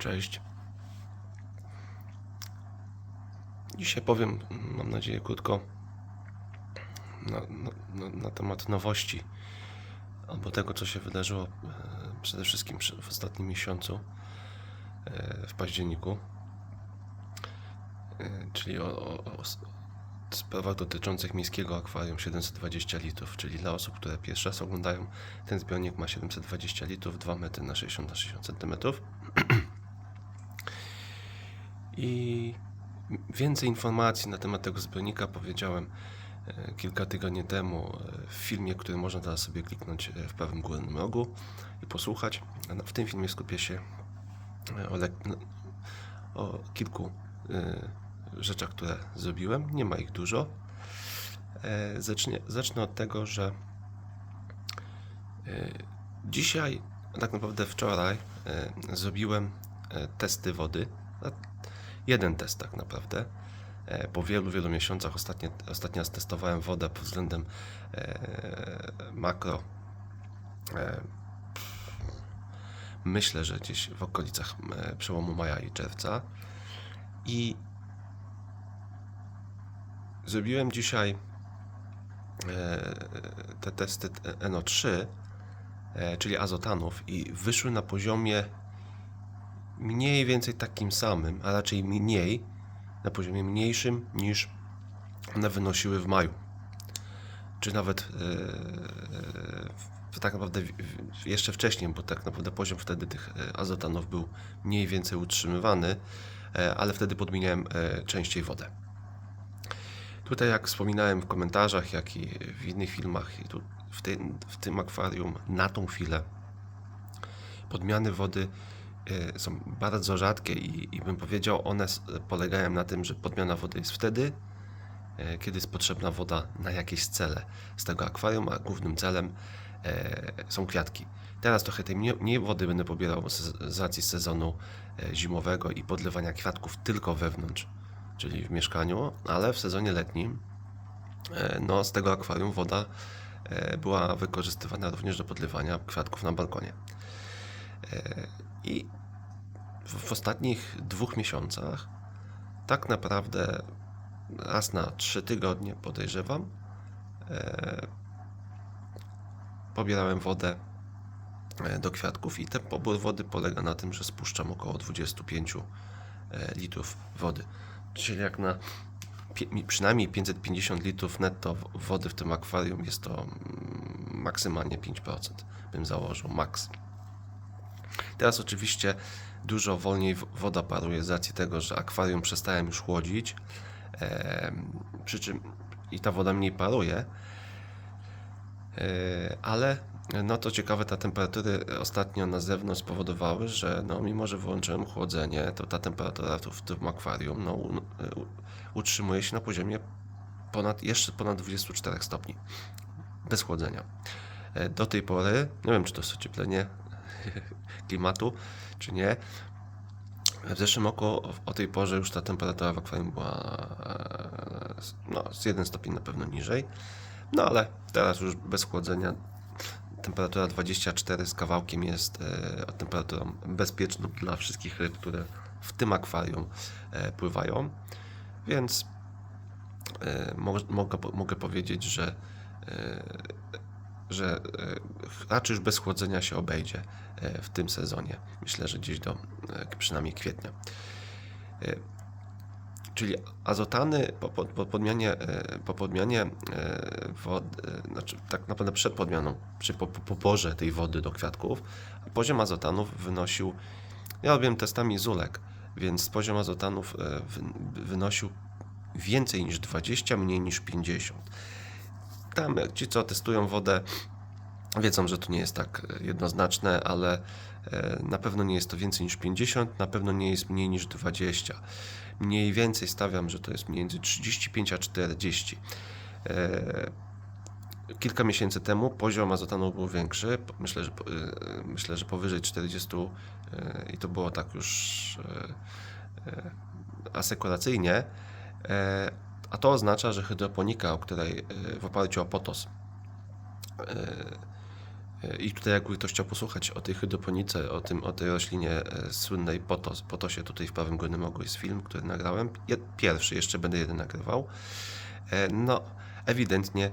Cześć. Dzisiaj powiem, mam nadzieję, krótko na, na, na, temat nowości albo tego, co się wydarzyło e, przede wszystkim w ostatnim miesiącu, e, w październiku, E, czyli o, o, o sprawach dotyczących miejskiego akwarium 720 litrów, czyli dla osób, które pierwszy raz oglądają, ten zbiornik ma 720 litrów, 2 metry na 60 na 60 centymetrów. I więcej informacji na temat tego zbiornika powiedziałem e, kilka tygodni temu e, w filmie, który można teraz sobie kliknąć e, w prawym górnym rogu i posłuchać. W tym filmie skupię się o, lek- n- o kilku rzeczach, które zrobiłem. Nie ma ich dużo. Zacznie, zacznę od tego, że dzisiaj, tak naprawdę wczoraj, zrobiłem testy wody. Jeden test tak naprawdę. E, Po wielu, wielu miesiącach ostatnio, ostatnio testowałem wodę pod względem e, makro. E, myślę, że gdzieś w okolicach przełomu maja i czerwca. I zrobiłem dzisiaj te testy NO3, e, czyli azotanów, i wyszły na poziomie mniej więcej takim samym, a raczej mniej, na poziomie mniejszym niż one wynosiły w maju. Czy nawet e, tak naprawdę jeszcze wcześniej, bo tak naprawdę poziom wtedy tych e, azotanów był mniej więcej utrzymywany, ale wtedy podmieniałem częściej wodę. Tutaj, jak wspominałem w komentarzach, jak i w innych filmach, tu w, tym, w tym akwarium na tą chwilę podmiany wody są bardzo rzadkie i, i bym powiedział, one polegają na tym, że podmiana wody jest wtedy, e, kiedy jest potrzebna woda na jakieś cele z tego akwarium, a głównym celem e, są kwiatki. Teraz trochę tej mniej, wody będę pobierał z, racji sezonu zimowego i podlewania kwiatków tylko wewnątrz, czyli w mieszkaniu, ale w sezonie letnim no, z tego akwarium woda była wykorzystywana również do podlewania kwiatków na balkonie. I w, ostatnich dwóch miesiącach tak naprawdę raz na trzy tygodnie podejrzewam e, pobierałem wodę e, do kwiatków i ten pobór wody polega na tym, że spuszczam około 25 e, litrów wody. Czyli jak na przynajmniej 550 litrów netto wody w tym akwarium jest to mm, maksymalnie 5%, bym założył, maks. Teraz oczywiście dużo wolniej woda paruje z racji tego, że akwarium przestałem już chłodzić, em, przy czym i ta woda mniej paruje, E, ale no to ciekawe, te temperatury ostatnio na zewnątrz spowodowały, że no, mimo, że wyłączyłem chłodzenie, to ta temperatura tu w tym akwarium no, u, u, utrzymuje się na poziomie ponad, jeszcze ponad 24 stopni bez chłodzenia. E, Do tej pory, nie wiem czy to jest ocieplenie klimatu, czy nie, w zeszłym roku o- tej porze już ta temperatura w akwarium była e, no, z 1 stopień na pewno niżej. No ale teraz już bez chłodzenia temperatura 24 z kawałkiem jest e, temperaturą bezpieczną dla wszystkich ryb, które w tym akwarium e, pływają. Więc mo- mogę, mogę powiedzieć, że, że e, raczej już bez chłodzenia się obejdzie e, w tym sezonie. Myślę, że gdzieś do e, przynajmniej kwietnia. Czyli azotany po, po, po podmianie, po podmianie wody, znaczy tak naprawdę przed podmianą, czy po, po poborze tej wody do kwiatków, poziom azotanów wynosił, ja robiłem testami zulek, więc poziom azotanów wy- wynosił więcej niż 20, mniej niż 50. Tam ci, co testują wodę, wiedzą, że to nie jest tak e, jednoznaczne, ale e, na pewno nie jest to więcej niż 50, na pewno nie jest mniej niż 20. Mniej więcej stawiam, że to jest między 35 a 40. E, Kilka miesięcy temu poziom azotanu był większy, myślę, że, myślę, że powyżej 40 e, i to było tak już asekuracyjnie, a to oznacza, że hydroponika, o której e, w oparciu o POTOS e, E, I tutaj jakby ktoś chciał posłuchać o tej hydroponice, o, tym, o tej roślinie słynnej Potos, Potosie, tutaj w prawym górnym rogu jest film, który nagrałem. Pierwszy, jeszcze będę jeden nagrywał. No, ewidentnie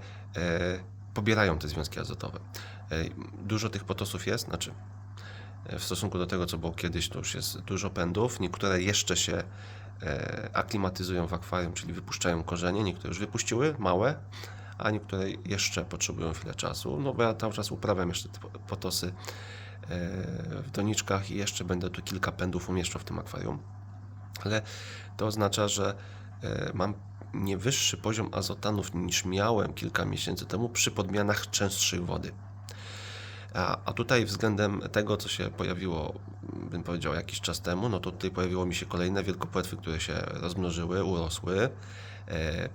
pobierają te związki azotowe. Dużo tych potosów jest, znaczy w stosunku do tego, co było kiedyś, to już jest dużo pędów. Niektóre jeszcze się aklimatyzują w akwarium, czyli wypuszczają korzenie. Niektóre już wypuściły, małe, a niektóre jeszcze potrzebują chwilę czasu. No bo ja cały czas uprawiam jeszcze te po- potosy e, w doniczkach i jeszcze będę tu kilka pędów umieszczał w tym akwarium. Ale to oznacza, że e, mam nie wyższy poziom azotanów niż miałem kilka miesięcy temu przy podmianach częstszej wody. A, tutaj względem tego, co się pojawiło, bym powiedział, jakiś czas temu, no to tutaj pojawiło mi się kolejne wielkopłetwy, które się rozmnożyły, urosły. E,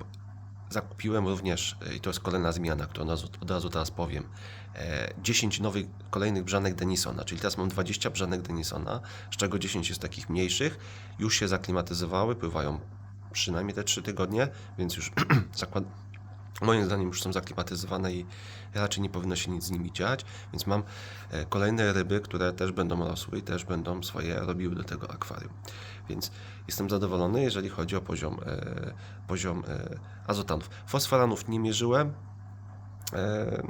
zakupiłem również, e, i to jest kolejna zmiana, którą od razu, teraz powiem, e, 10 nowych, kolejnych brzanek Denisona, czyli teraz mam 20 brzanek Denisona, z czego 10 jest takich mniejszych, już się zaklimatyzowały, pływają przynajmniej te 3 tygodnie, więc już zakład, moim zdaniem już są zaklimatyzowane i raczej nie powinno się nic z nimi dziać, więc mam e, kolejne ryby, które też będą rosły i też będą swoje robiły do tego akwarium. Więc jestem zadowolony, jeżeli chodzi o poziom, e, poziom e, azotanów. Fosforanów nie mierzyłem.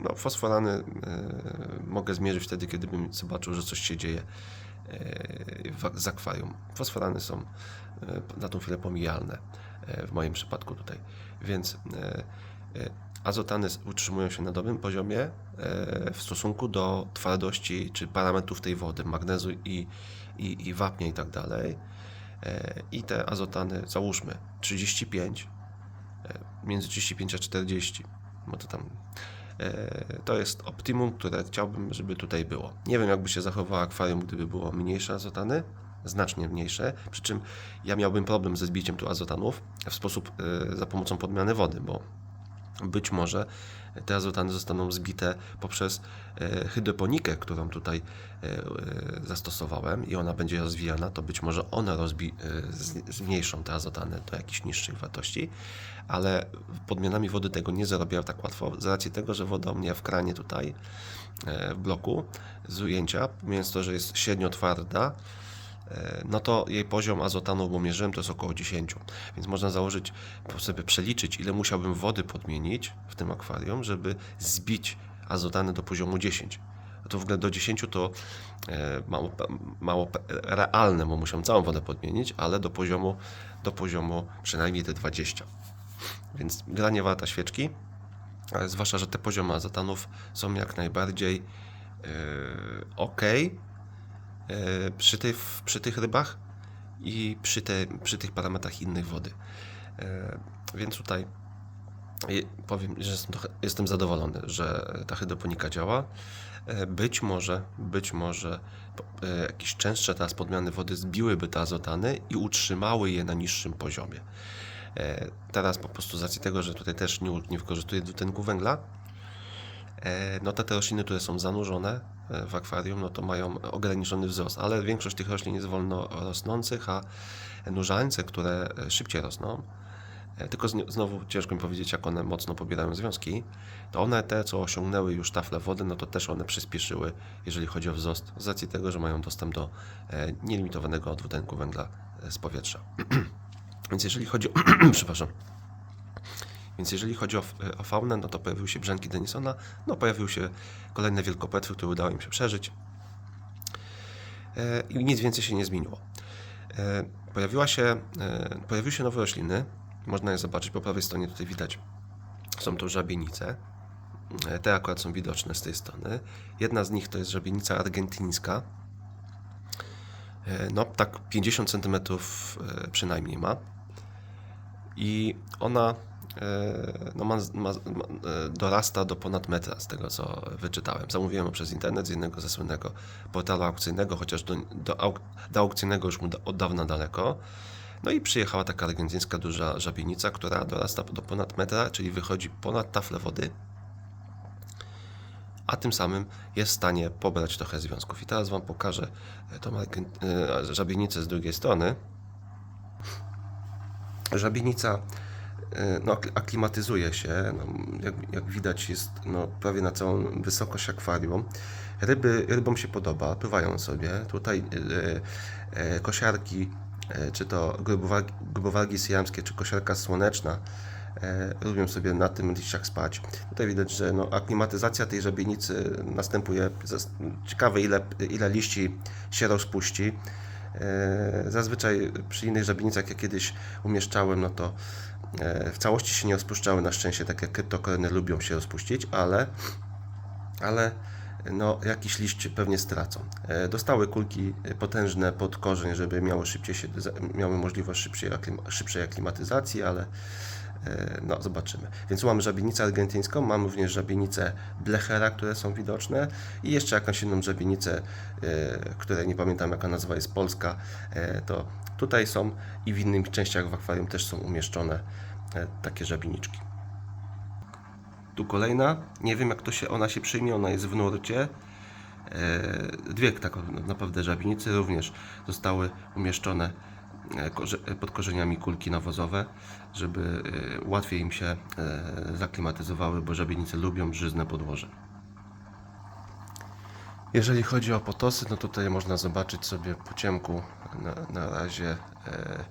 No, fosforany mogę zmierzyć wtedy, kiedy bym zobaczył, że coś się dzieje z akwarium. Fosforany są na tą chwilę pomijalne w moim przypadku tutaj. Więc azotany s- utrzymują się na dobrym poziomie e, w stosunku do twardości czy parametrów tej wody, magnezu i, i, i wapnia i tak dalej. E, I te azotany, załóżmy 35, e, między 35 a 40, bo to tam e, to jest optimum, które chciałbym, żeby tutaj było. Nie wiem, jakby się zachowało akwarium, gdyby było mniejsze azotany, znacznie mniejsze, przy czym ja miałbym problem ze zbiciem tu azotanów w sposób e, za pomocą podmiany wody, bo być może te azotany zostaną zbite poprzez e, hydroponikę, którą tutaj e, e, zastosowałem i ona będzie rozwijana, to być może one rozbi- zmniejszą te azotany do jakichś niższych wartości, ale podmianami wody tego nie zrobię tak łatwo, z racji tego, że woda u mnie w kranie tutaj w bloku z ujęcia, mówiąc to, że jest średnio twarda, no to jej poziom azotanu, bo mierzyłem, to jest około 10. Więc można założyć, sobie przeliczyć, ile musiałbym wody podmienić w tym akwarium, żeby zbić azotany do poziomu 10. A to w ogóle do 10 to e, mało, mało realne, bo musiałem całą wodę podmienić, ale do poziomu, do poziomu przynajmniej te 20. Więc gra nie warta świeczki, zwłaszcza, że te poziomy azotanów są jak najbardziej e, ok e, przy, tych, przy tych rybach i przy, te, przy tych parametrach innych wody. E, więc tutaj je- powiem, że jestem, zadowolony, że ta hydroponika działa. E, Być może, być może e, jakieś częstsze teraz podmiany wody zbiłyby te azotany i utrzymały je na niższym poziomie. E, Teraz po prostu z racji tego, że tutaj też nie, nie wykorzystuję dwutlenku węgla, e, no te, te rośliny, które są zanurzone e, w akwarium, no to mają ograniczony wzrost, ale większość tych roślin jest wolno rosnących, a nurzańce, które e, szybciej rosną, e, tylko zn- znowu ciężko mi powiedzieć, jak one mocno pobierają związki, to one te, co osiągnęły już tafle wody, no to też one przyspieszyły, jeżeli chodzi o wzrost, z racji tego, że mają dostęp do e, nielimitowanego dwutlenku węgla e, z powietrza. Więc jeżeli chodzi o... przepraszam. Więc jeżeli chodzi o, f- o faunę, no to pojawiły się brzęki Denisona, no pojawiły się kolejne wielkopłetwy, które udało im się przeżyć. E, I nic więcej się nie zmieniło. E, Pojawiła się, e, pojawiły się nowe rośliny, można je zobaczyć po prawej stronie, tutaj widać, są to żabienice. E, Te akurat są widoczne z tej strony. Jedna z nich to jest żabienica argentyńska. E, No, tak 50 cm przynajmniej ma. I ona e, no ma, ma, ma, e, dorasta do ponad metra z tego, co wyczytałem. Zamówiłem ją przez internet z jednego ze słynnego portalu aukcyjnego, chociaż do, do, auk, do aukcyjnego już mu da, od dawna daleko. No i przyjechała taka argentyńska duża żabienica, która dorasta do ponad metra, czyli wychodzi ponad taflę wody, a tym samym jest w stanie pobrać trochę związków. I teraz Wam pokażę e, tą e, żabienicę z drugiej strony. Żabienica e, no, ak- aklimatyzuje się. No, jak, jak widać, jest no, prawie na całą wysokość akwarium. Ryby, rybom się podoba, pływają sobie. Tutaj e, e, kosiarki, e, czy to grubowargi, grubowargi syjamskie, czy kosiarka słoneczna, e, lubią sobie na tym liściach spać. Tutaj widać, że no, aklimatyzacja tej żabienicy następuje. Ciekawe, ile, ile liści się rozpuści. E, Zazwyczaj przy innych żabienicach, jak kiedyś umieszczałem, no to e, w całości się nie rozpuszczały na szczęście, tak jak kryptokoreny lubią się rozpuścić, ale, ale no, jakiś liść pewnie stracą. E, Dostały kulki potężne pod korzeń, żeby miały, szybciej się, miały możliwość szybszej, szybszej aklimatyzacji, ale e, no, zobaczymy. Więc mamy żabienicę argentyńską, mamy również żabienicę blechera, które są widoczne i jeszcze jakąś inną żabienicę, e, której nie pamiętam jaka nazwa jest polska, e, to tutaj są i w innych częściach w akwarium też są umieszczone e, takie żabieniczki. Tu kolejna, nie wiem jak to się, ona się przyjmie, ona jest w nurcie. E, Dwie tak naprawdę żabienicy również zostały umieszczone e, pod korzeniami kulki nawozowe, żeby e, łatwiej im się e, zaklimatyzowały, bo żabienice lubią żyzne podłoże. Jeżeli chodzi o potosy, no tutaj można zobaczyć sobie po ciemku na, na razie, e,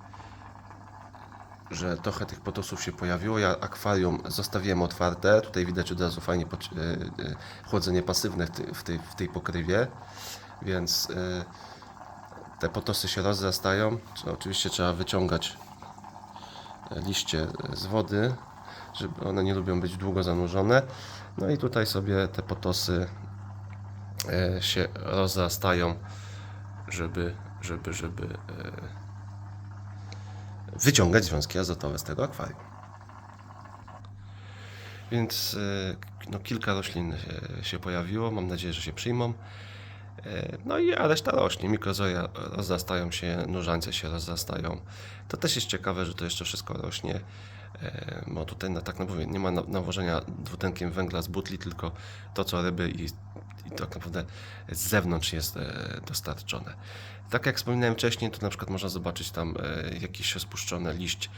że trochę tych potosów się pojawiło. Ja akwarium zostawiłem otwarte. Tutaj widać od razu fajnie chłodzenie pasywne w, tej, w tej pokrywie, więc te potosy się rozrastają. Czy- Oczywiście trzeba wyciągać liście z wody, żeby one nie lubią być długo zanurzone. No i tutaj sobie te potosy e, się rozrastają, żeby, żeby, żeby e, wyciągać związki azotowe z tego akwarium. Więc e, no, kilka roślin się pojawiło, mam nadzieję, że się przyjmą. E, No i a reszta rośnie, mikrozoja rozrastają się, nurzańce się rozrastają. To też jest ciekawe, że to jeszcze wszystko rośnie, e, bo tutaj na, tak naprawdę nie ma na- nawożenia dwutlenkiem węgla z butli, tylko to co ryby i, i tak naprawdę z zewnątrz jest e, dostarczone. Tak jak wspominałem wcześniej, to na przykład można zobaczyć tam jakiś rozpuszczony liść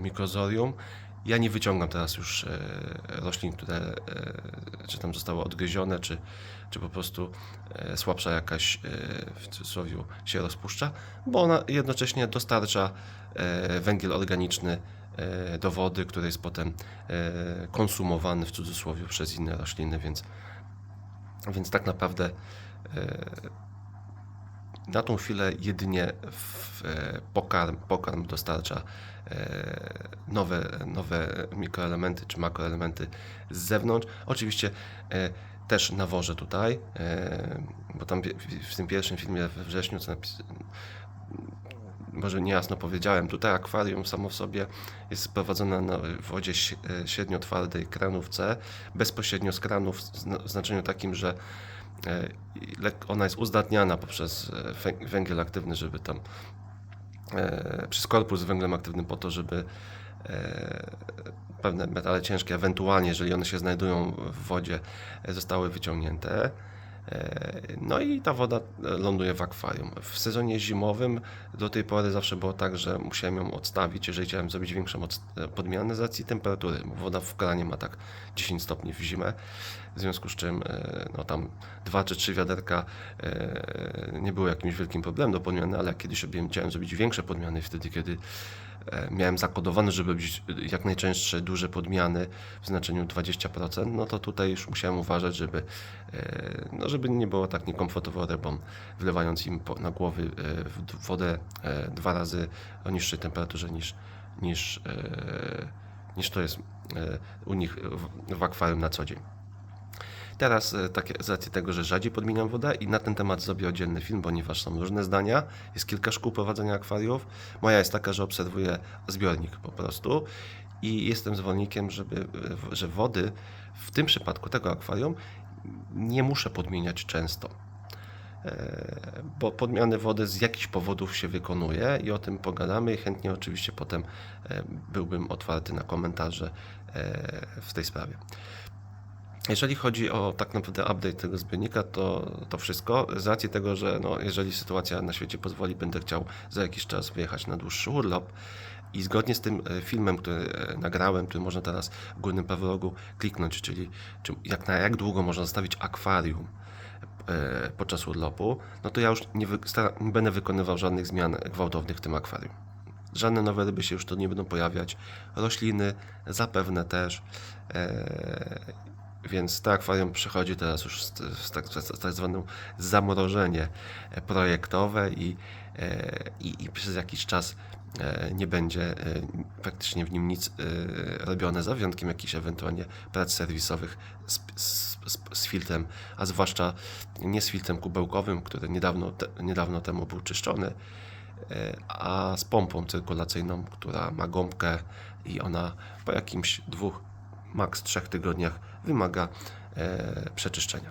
mikrozorium. Ja nie wyciągam teraz już e, roślin, które e, czy tam zostały odgryzione, czy, czy po prostu e, słabsza jakaś w cudzysłowie się rozpuszcza, bo ona jednocześnie dostarcza węgiel organiczny do wody, który jest potem konsumowany w cudzysłowie przez inne rośliny, więc, więc tak naprawdę na tą chwilę jedynie pokarm, pokarm dostarcza nowe, nowe mikroelementy czy makroelementy z zewnątrz. Oczywiście e, też nawożę tutaj, e, bo tam w- tym pierwszym filmie we wrześniu, co napis, może niejasno powiedziałem, tutaj akwarium samo w sobie jest prowadzone na wodzie ś- e, średnio twardej kranówce, bezpośrednio z kranów w zna- w znaczeniu takim, że e, ona jest uzdatniana poprzez e, wę- węgiel aktywny, żeby tam e, przez korpus z węglem aktywnym po to, żeby e, pewne metale ciężkie, ewentualnie jeżeli one się znajdują w wodzie, e, zostały wyciągnięte. E, No i ta woda e, ląduje w akwarium. W sezonie zimowym do tej pory zawsze było tak, że musiałem ją odstawić, jeżeli chciałem zrobić większą e, podmianę z racji temperatury. Woda w kranie ma tak 10 stopni w zimę, w związku z czym e, no tam dwa czy trzy wiaderka e, nie było jakimś wielkim problemem do podmiany, ale kiedyś chciałem zrobić większe podmiany wtedy, kiedy e, miałem zakodowane, żeby robić jak najczęstsze duże podmiany w znaczeniu 20%, no to tutaj już musiałem uważać, żeby, no żeby nie było tak niekomfortowo rybom, wlewając im na głowy wodę dwa razy o niższej temperaturze niż, niż, niż to jest u nich w akwarium na co dzień. Teraz, e, tak, z racji tego, że rzadziej podmieniam wodę i na ten temat zrobię oddzielny film, ponieważ są różne zdania, jest kilka szkół prowadzenia akwariów. Moja jest taka, że obserwuję zbiornik po prostu i jestem zwolennikiem, żeby, e, że wody w tym przypadku tego akwarium nie muszę podmieniać często. E, Bo podmiany wody z jakichś powodów się wykonuje i o tym pogadamy chętnie oczywiście potem byłbym otwarty na komentarze w tej sprawie. Jeżeli chodzi o tak naprawdę update tego zbiornika, to, to wszystko. Z racji tego, że no, jeżeli sytuacja na świecie pozwoli, będę chciał za jakiś czas wyjechać na dłuższy urlop, I zgodnie z tym e, filmem, który e, nagrałem, który można teraz w górnym prawym rogu kliknąć, czyli czy jak na jak długo można zostawić akwarium e, podczas urlopu, no to ja już nie, nie będę wykonywał żadnych zmian gwałtownych w tym akwarium. Żadne nowe ryby się już tu nie będą pojawiać, rośliny zapewne też. Więc to akwarium przechodzi teraz już tak, z tak zwaną zamrożenie projektowe i, e, i, i przez jakiś czas e, nie będzie e, praktycznie w nim nic robione, za wyjątkiem jakichś ewentualnie prac serwisowych z, z, z, filtrem, a zwłaszcza nie z filtrem kubełkowym, który niedawno, te, niedawno temu był czyszczony, a z pompą cyrkulacyjną, która ma gąbkę i ona po jakimś dwóch, maks trzech tygodniach wymaga e, przeczyszczenia.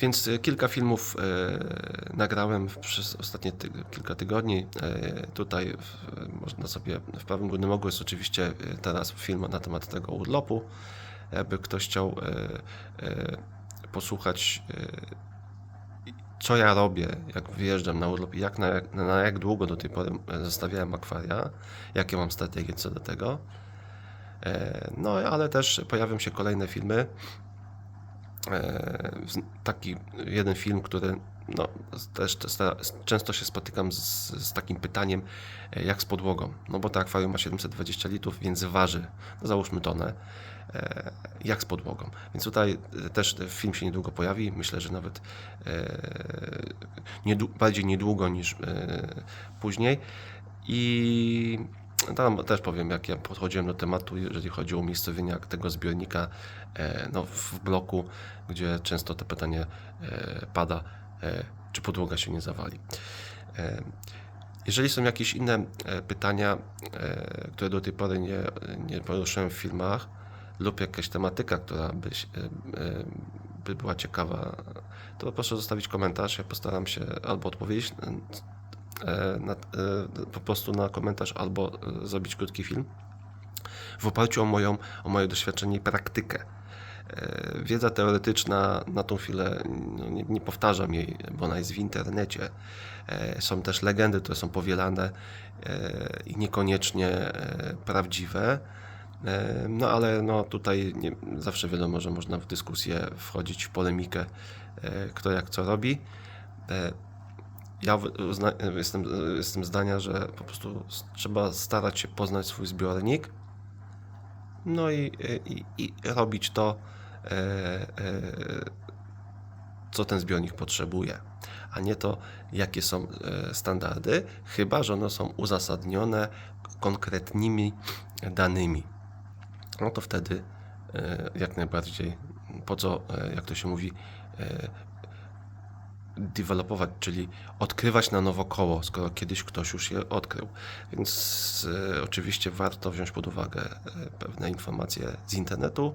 Więc e, kilka filmów e, nagrałem przez ostatnie kilka tygodni. Tutaj można sobie w prawym górnym rogu jest oczywiście teraz film na temat tego urlopu. Jakby ktoś chciał posłuchać co ja robię, jak wyjeżdżam na urlop jak na, na jak długo do tej pory zostawiałem akwaria, jakie mam strategie co do tego. No, ale też pojawią się kolejne filmy. E, Taki jeden film, który no, też często się spotykam z, z takim pytaniem, e, jak z podłogą. No bo to akwarium ma 720 litrów, więc waży, no załóżmy tonę, e, jak z podłogą. Więc tutaj też film się niedługo pojawi. Myślę, że nawet bardziej niedługo niż później. I tam też powiem, jak ja podchodziłem do tematu, jeżeli chodzi o umiejscowienie tego zbiornika e, no, w bloku, gdzie często to pytanie e, pada, e, czy podłoga się nie zawali. Jeżeli są jakieś inne pytania, które do tej pory nie, nie poruszyłem w filmach, lub jakaś tematyka, która by, by była ciekawa, to proszę zostawić komentarz. Ja postaram się albo odpowiedzieć na, e, po prostu na komentarz, albo e, zrobić krótki film w oparciu o, moją, o moje doświadczenie i praktykę. E, Wiedza teoretyczna na tą chwilę no, nie, nie powtarzam jej, bo ona jest w internecie. E, Są też legendy, które są powielane e, i niekoniecznie e, prawdziwe. E, No ale no, tutaj nie, zawsze wiadomo, że można w dyskusję wchodzić w polemikę, e, kto jak co robi. Ja jestem, jestem zdania, że po prostu trzeba starać się poznać swój zbiornik, no i, i, i robić to, e, e, co ten zbiornik potrzebuje, a nie to, jakie są e, standardy, chyba że one są uzasadnione konkretnymi danymi. No to wtedy e, jak najbardziej, po co, e, jak to się mówi, dewelopować, czyli odkrywać na nowo koło, skoro kiedyś ktoś już je odkrył. Więc e, oczywiście warto wziąć pod uwagę e, pewne informacje z internetu,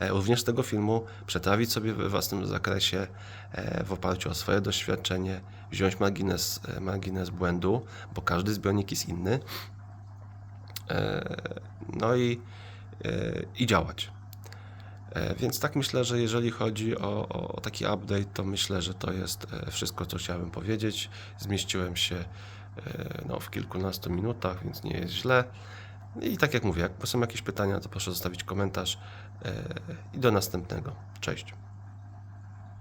e, również z tego filmu, przetrawić sobie we własnym zakresie e, w oparciu o swoje doświadczenie, wziąć margines, e, margines błędu, bo każdy zbiornik jest inny. No i, i działać. E, Więc tak myślę, że jeżeli chodzi o, o, taki update, to myślę, że to jest e, wszystko, co chciałem powiedzieć. Zmieściłem się e, no, w kilkunastu minutach, więc nie jest źle. I tak jak mówię, jak są jakieś pytania, to proszę zostawić komentarz i do następnego. Cześć.